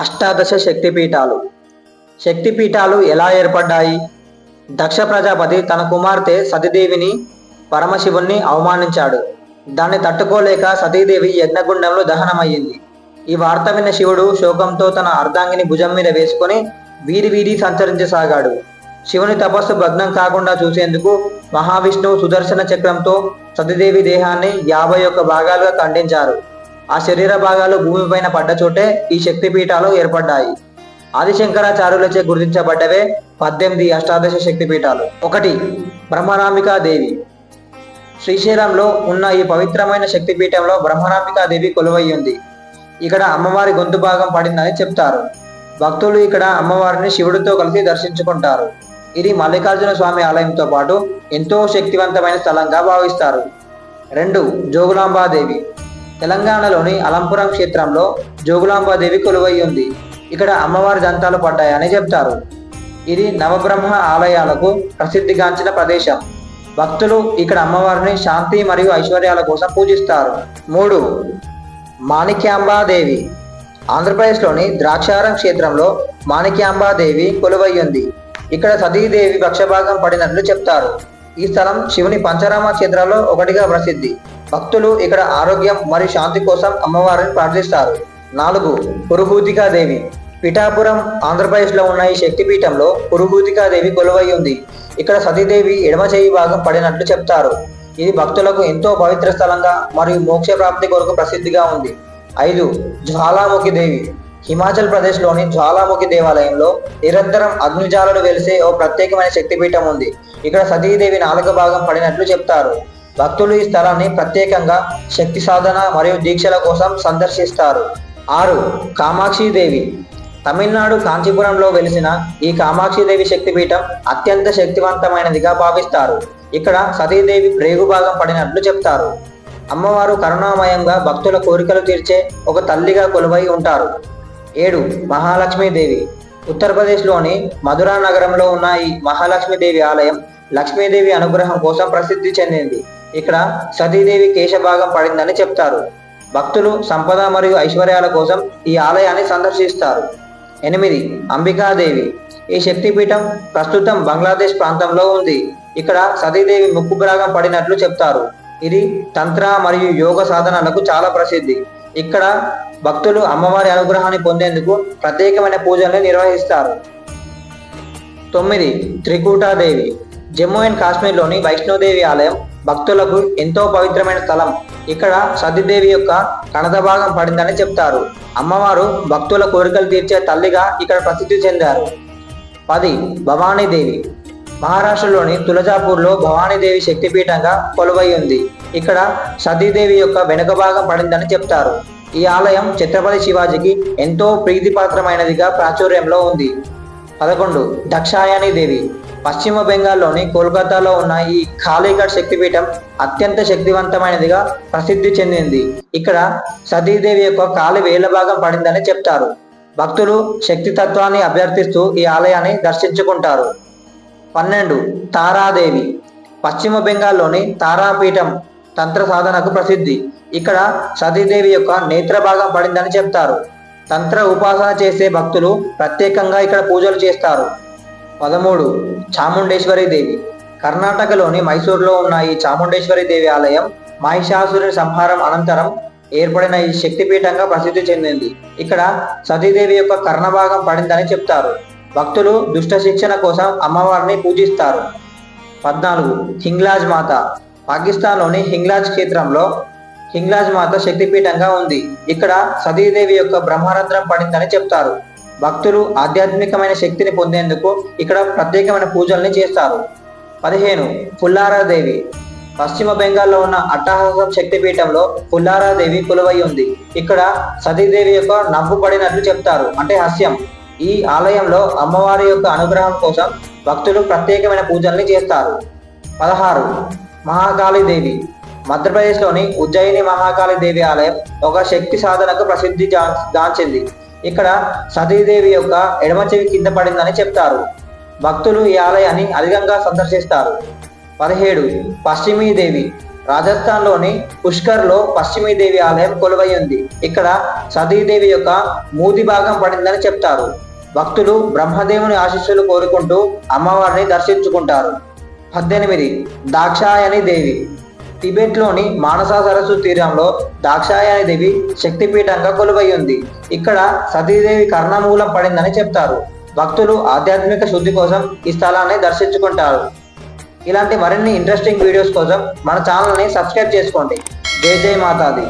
అష్టాదశ శక్తిపీఠాలు. శక్తిపీఠాలు ఎలా ఏర్పడ్డాయి? దక్ష ప్రజాపతి తన కుమార్తె సతీదేవిని పరమశివుణ్ణి అవమానించాడు. దాన్ని తట్టుకోలేక సతీదేవి యజ్ఞగుండంలో దహనమయ్యింది. ఈ వార్త విన్న శివుడు శోకంతో తన అర్ధాంగిని భుజం మీద వేసుకొని వీరి వీరి సంచరించసాగాడు. శివుని తపస్సు భగ్నం కాకుండా చూసేందుకు మహావిష్ణువు సుదర్శన చక్రంతో సతీదేవి దేహాన్ని యాభై ఒక్క భాగాలుగా ఖండించారు. ఆ శరీర భాగాలు భూమిపైన పడ్డ చోటే ఈ శక్తిపీఠాలు ఏర్పడ్డాయి. ఆదిశంకరాచార్యులచే గుర్తించబడ్డవే పద్దెనిమిది అష్టాదశ శక్తిపీఠాలు ఒకటి బ్రహ్మరాంబికా దేవి శ్రీశైలంలో ఉన్న ఈ పవిత్రమైన శక్తిపీఠంలో బ్రహ్మరాంబికా దేవి కొలువై ఉంది. ఇక్కడ అమ్మవారి గొంతు భాగం పడిందని చెప్తారు. భక్తులు ఇక్కడ అమ్మవారిని శివుడితో కలిసి దర్శించుకుంటారు. ఇది మల్లికార్జున స్వామి ఆలయంతో పాటు ఎంతో శక్తివంతమైన స్థలంగా భావిస్తారు. రెండు జోగులాంబాదేవి. తెలంగాణలోని అలంపురం క్షేత్రంలో జోగులాంబాదేవి కొలువై ఉంది. ఇక్కడ అమ్మవారి దంతాలు పడ్డాయని చెప్తారు. ఇది నవబ్రహ్మ ఆలయాలకు ప్రసిద్ధిగాంచిన ప్రదేశం. భక్తులు ఇక్కడ అమ్మవారిని శాంతి మరియు ఐశ్వర్యాల కోసం పూజిస్తారు. మూడు. మాణిక్యాంబాదేవి. ఆంధ్రప్రదేశ్లోని ద్రాక్షారం క్షేత్రంలో మాణిక్యాంబాదేవి కొలువై ఉంది. ఇక్కడ సతీదేవి పక్షభాగం పడినట్లు చెప్తారు. ఈ స్థలం శివుని పంచరామ క్షేత్రాల్లో ఒకటిగా ప్రసిద్ధి. భక్తులు ఇక్కడ ఆరోగ్యం మరియు శాంతి కోసం అమ్మవారిని ప్రార్థిస్తారు. నాలుగు పురుహూతికాదేవి పిఠాపురం ఆంధ్రప్రదేశ్లో ఉన్న ఈ శక్తిపీఠంలో పురుహూతికాదేవి కొలువై ఉంది. ఇక్కడ సతీదేవి ఎడమ చేయి భాగం పడినట్లు చెప్తారు. ఇది భక్తులకు ఎంతో పవిత్ర స్థలంగా మరియు మోక్ష ప్రాప్తి కొరకు ప్రసిద్ధిగా ఉంది. ఐదు జ్వాలాముఖి దేవి. హిమాచల్ ప్రదేశ్లోని జ్వాలాముఖి దేవాలయంలో నిరంతరం అగ్నిజాలలు వెలిసే ఓ ప్రత్యేకమైన శక్తిపీఠం ఉంది. ఇక్కడ సతీదేవి నాలుగు భాగం పడినట్లు చెప్తారు. భక్తులు ఈ స్థలాన్ని ప్రత్యేకంగా శక్తి సాధన మరియు దీక్షల కోసం సందర్శిస్తారు. ఆరు కామాక్షిదేవి తమిళనాడు కాంచీపురంలో వెలిసిన ఈ కామాక్షిదేవి శక్తిపీఠం అత్యంత శక్తివంతమైనదిగా భావిస్తారు. ఇక్కడ సతీదేవి ప్రేగు భాగం పడినట్లు చెప్తారు. అమ్మవారు కరుణామయంగా భక్తుల కోరికలు తీర్చే ఒక తల్లిగా కొలువై ఉంటారు. ఏడు మహాలక్ష్మీదేవి ఉత్తరప్రదేశ్లోని మధురా నగరంలో ఉన్న ఈ మహాలక్ష్మీదేవి ఆలయం లక్ష్మీదేవి అనుగ్రహం కోసం ప్రసిద్ధి చెందింది. ఇక్కడ సతీదేవి కేశభాగం పడిందని చెప్తారు. భక్తులు సంపద మరియు ఐశ్వర్యాల కోసం ఈ ఆలయాన్ని సందర్శిస్తారు. ఎనిమిది అంబికాదేవి. ఈ శక్తిపీఠం ప్రస్తుతం బంగ్లాదేశ్ ప్రాంతంలో ఉంది. ఇక్కడ సతీదేవి ముక్కు భాగం పడినట్లు చెప్తారు. ఇది తంత్ర మరియు యోగ సాధనలకు చాలా ప్రసిద్ధి. ఇక్కడ భక్తులు అమ్మవారి అనుగ్రహాన్ని పొందేందుకు ప్రత్యేకమైన పూజల్ని నిర్వహిస్తారు. తొమ్మిది త్రికూటాదేవి. జమ్మూ అండ్ కాశ్మీర్లోని వైష్ణోదేవి ఆలయం భక్తులకు ఎంతో పవిత్రమైన స్థలం. ఇక్కడ సతీదేవి యొక్క కణత భాగం పడిందని చెప్తారు. అమ్మవారు భక్తుల కోరికలు తీర్చే తల్లిగా ఇక్కడ ప్రసిద్ధి చెందారు. పది భవానీదేవి. మహారాష్ట్రలోని తులజాపూర్లో భవానీదేవి శక్తిపీఠంగా కొలువై ఉంది. ఇక్కడ సతీదేవి యొక్క వెనుక భాగం పడిందని చెప్తారు. ఈ ఆలయం ఛత్రపతి శివాజీకి ఎంతో ప్రీతిపాత్రమైనదిగా ప్రాచుర్యంలో ఉంది. పదకొండు దక్షాయని దేవి పశ్చిమ బెంగాల్లోని కోల్కతాలో ఉన్న ఈ కాళీఘట్ శక్తిపీఠం అత్యంత శక్తివంతమైనదిగా ప్రసిద్ధి చెందింది. ఇక్కడ సతీదేవి యొక్క కాలి వేల భాగం పడిందని చెప్తారు. భక్తులు శక్తి తత్వాన్ని అభ్యర్థిస్తూ ఈ ఆలయాన్ని దర్శించుకుంటారు. పన్నెండు. తారాదేవి. పశ్చిమ బెంగాల్లోని తారాపీఠం తంత్ర సాధనకు ప్రసిద్ధి. ఇక్కడ సతీదేవి యొక్క నేత్ర భాగం పడిందని చెప్తారు. తంత్ర ఉపాసన చేసే భక్తులు ప్రత్యేకంగా ఇక్కడ పూజలు చేస్తారు. పదమూడు చాముండేశ్వరి దేవి. కర్ణాటకలోని మైసూరులో ఉన్న ఈ చాముండేశ్వరి దేవి ఆలయం మహిషాసురుని సంహారం అనంతరం ఏర్పడిన ఈ శక్తిపీఠంగా ప్రసిద్ధి చెందింది. ఇక్కడ సతీదేవి యొక్క కర్ణభాగం పడిందని చెప్తారు. భక్తులు దుష్ట శిక్షణ కోసం అమ్మవారిని పూజిస్తారు. పద్నాలుగు హింగ్లాజ్ మాత. పాకిస్తాన్లోని హింగ్లాజ్ క్షేత్రంలో హింగ్లాజ్ మాత శక్తిపీఠంగా ఉంది. ఇక్కడ సతీదేవి యొక్క బ్రహ్మరంధ్రం పడిందని చెప్తారు. భక్తులు ఆధ్యాత్మికమైన శక్తిని పొందేందుకు ఇక్కడ ప్రత్యేకమైన పూజల్ని చేస్తారు. పదిహేను పుల్లారాదేవి. పశ్చిమ బెంగాల్లో ఉన్న అట్టహాసం శక్తిపీఠంలో పుల్లారాదేవి కొలువై ఉంది. ఇక్కడ సతీదేవి యొక్క నవ్వు పడినట్లు చెప్తారు. అంటే హాస్యం. ఈ ఆలయంలో అమ్మవారి యొక్క అనుగ్రహం కోసం భక్తులు ప్రత్యేకమైన పూజల్ని చేస్తారు. పదహారు మహాకాళీదేవి. మధ్యప్రదేశ్లోని ఉజ్జయిని మహాకాళి దేవి ఆలయం ఒక శక్తి సాధనకు ప్రసిద్ధి దాంచింది గాంచింది. ఇక్కడ సతీదేవి యొక్క ఎడమ చెవి కింద పడిందని చెప్తారు. భక్తులు ఈ ఆలయాన్ని అధికంగా సందర్శిస్తారు. పదిహేడు పశ్చిమీ దేవి రాజస్థాన్లోని పుష్కర్లో పశ్చిమీదేవి ఆలయం కొలువై ఉంది ఇక్కడ సతీదేవి యొక్క మూది భాగం పడిందని చెప్తారు. భక్తులు బ్రహ్మదేవుని ఆశీస్సులు కోరుకుంటూ అమ్మవారిని దర్శించుకుంటారు. పద్దెనిమిది దాక్షాయని దేవి. టిబెట్లోని మానసా సరస్సు తీరంలో దాక్షాయని దేవి శక్తిపీఠంగా కొలువై ఉంది ఇక్కడ సతీదేవి కర్ణమూలం పడిందని చెప్తారు. భక్తులు ఆధ్యాత్మిక శుద్ధి కోసం ఈ స్థలాన్ని దర్శించుకుంటారు. ఇలాంటి మరిన్ని ఇంట్రెస్టింగ్ వీడియోస్ కోసం మన ఛానల్ని సబ్స్క్రైబ్ చేసుకోండి. జై జై మాతాది